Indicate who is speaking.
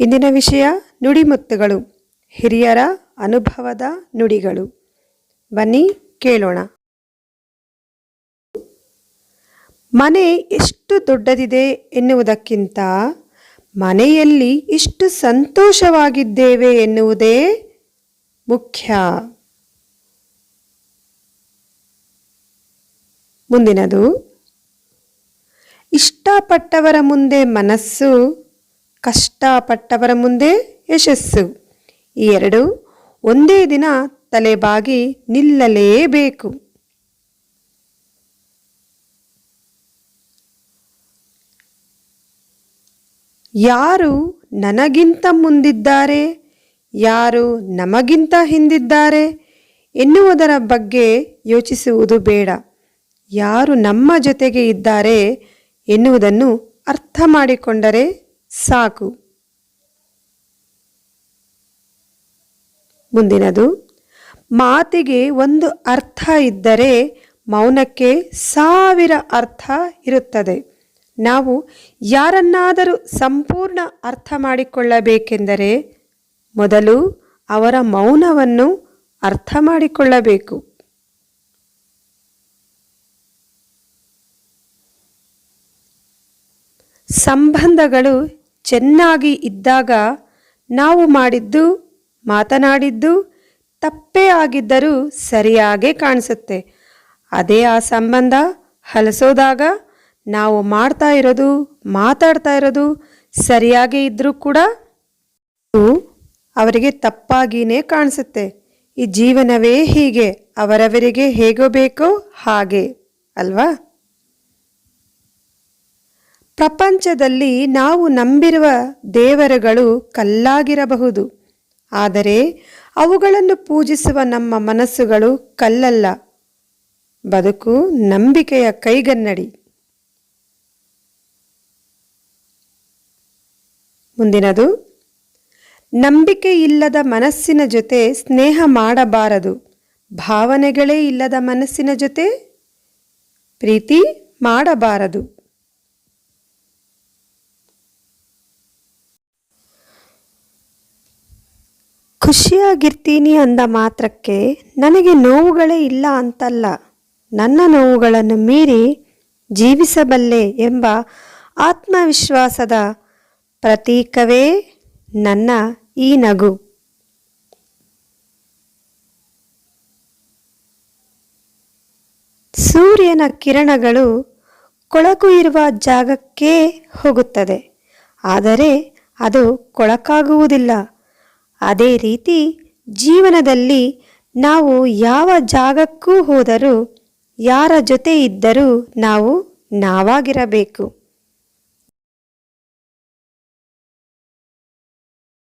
Speaker 1: ಇಂದಿನ ವಿಷಯ ನುಡಿಮುತ್ತುಗಳು. ಹಿರಿಯರ ಅನುಭವದ ನುಡಿಗಳು. ಬನ್ನಿ ಕೇಳೋಣ. ಮನೆ ಎಷ್ಟು ದೊಡ್ಡದಿದೆ ಎನ್ನುವುದಕ್ಕಿಂತ ಮನೆಯಲ್ಲಿ ಎಷ್ಟು ಸಂತೋಷವಾಗಿದ್ದೇವೆ ಎನ್ನುವುದೇ ಮುಖ್ಯ. ಮುಂದಿನದು, ಇಷ್ಟಪಟ್ಟವರ ಮುಂದೆ ಮನಸ್ಸು ಕಷ್ಟಪಟ್ಟವರ ಮುಂದೆ ಯಶಸ್ಸು. ಈ ಎರಡು, ಒಂದೇ ದಿನ ತಲೆಬಾಗಿ ನಿಲ್ಲಲೇಬೇಕು. ಯಾರು ನನಗಿಂತ ಮುಂದಿದ್ದಾರೆ, ಯಾರು ನಮಗಿಂತ ಹಿಂದಿದ್ದಾರೆ ಎನ್ನುವುದರ ಬಗ್ಗೆ ಯೋಚಿಸುವುದು ಬೇಡ. ಯಾರು ನಮ್ಮ ಜೊತೆಗೆ ಇದ್ದಾರೆ ಎನ್ನುವುದನ್ನು ಅರ್ಥ ಮಾಡಿಕೊಂಡರೆ ಸಾಕು. ಮುಂದಿನದು, ಮಾತಿಗೆ ಒಂದು ಅರ್ಥ ಇದ್ದರೆ ಮೌನಕ್ಕೆ ಸಾವಿರ ಅರ್ಥ ಇರುತ್ತದೆ. ನಾವು ಯಾರನ್ನಾದರೂ ಸಂಪೂರ್ಣ ಅರ್ಥ ಮಾಡಿಕೊಳ್ಳಬೇಕೆಂದರೆ ಮೊದಲು ಅವರ ಮೌನವನ್ನು ಅರ್ಥ ಮಾಡಿಕೊಳ್ಳಬೇಕು. ಸಂಬಂಧಗಳು ಚೆನ್ನಾಗಿ ಇದ್ದಾಗ ನಾವು ಮಾಡಿದ್ದು, ಮಾತನಾಡಿದ್ದು ತಪ್ಪೇ ಆಗಿದ್ದರೂ ಸರಿಯಾಗೇ ಕಾಣಿಸುತ್ತೆ. ಅದೇ ಆ ಸಂಬಂಧ ಹಲಸೋದಾಗ ನಾವು ಮಾಡ್ತಾ ಇರೋದು, ಮಾತಾಡ್ತಾ ಇರೋದು ಸರಿಯಾಗೇ ಇದ್ದರೂ ಕೂಡ ಅವರಿಗೆ ತಪ್ಪಾಗಿಯೇ ಕಾಣಿಸುತ್ತೆ. ಈ ಜೀವನವೇ ಹೀಗೆ, ಅವರವರಿಗೆ ಹೇಗೋ ಬೇಕೋ ಹಾಗೆ, ಅಲ್ವಾ? ಪ್ರಪಂಚದಲ್ಲಿ ನಾವು ನಂಬಿರುವ ದೇವರುಗಳು ಕಲ್ಲಾಗಿರಬಹುದು. ಆದರೆ ಅವುಗಳನ್ನು ಪೂಜಿಸುವ ನಮ್ಮ ಮನಸ್ಸುಗಳು ಕಲ್ಲಲ್ಲ. ಬದುಕು ನಂಬಿಕೆಯ ಕೈಗನ್ನಡಿ. ಮುಂದಿನದು, ನಂಬಿಕೆ ಇಲ್ಲದ ಮನಸ್ಸಿನ ಜೊತೆ ಸ್ನೇಹ ಮಾಡಬಾರದು. ಭಾವನೆಗಳೇ ಇಲ್ಲದ ಮನಸ್ಸಿನ ಜೊತೆ ಪ್ರೀತಿ ಮಾಡಬಾರದು. ಖುಷಿಯಾಗಿರ್ತೀನಿ ಅಂದ ಮಾತ್ರಕ್ಕೆ, ನನಗೆ ನೋವುಗಳೇ ಇಲ್ಲ ಅಂತಲ್ಲ, ನನ್ನ ನೋವುಗಳನ್ನು ಮೀರಿ ಜೀವಿಸಬಲ್ಲೆ ಎಂಬ ಆತ್ಮವಿಶ್ವಾಸದ ಪ್ರತೀಕವೇ ನನ್ನ ಈ ನಗು. ಸೂರ್ಯನ ಕಿರಣಗಳು ಕೊಳಕು ಇರುವ ಜಾಗಕ್ಕೇ ಹೋಗುತ್ತದೆ, ಆದರೆ ಅದು ಕೊಳಕಾಗುವುದಿಲ್ಲ. ಅದೇ ರೀತಿ ಜೀವನದಲ್ಲಿ ನಾವು ಯಾವ ಜಾಗಕ್ಕೂ ಹೋದರೂ ಯಾರ ಜೊತೆ ಇದ್ದರೂ ನಾವು ನಾವಾಗಿರಬೇಕು.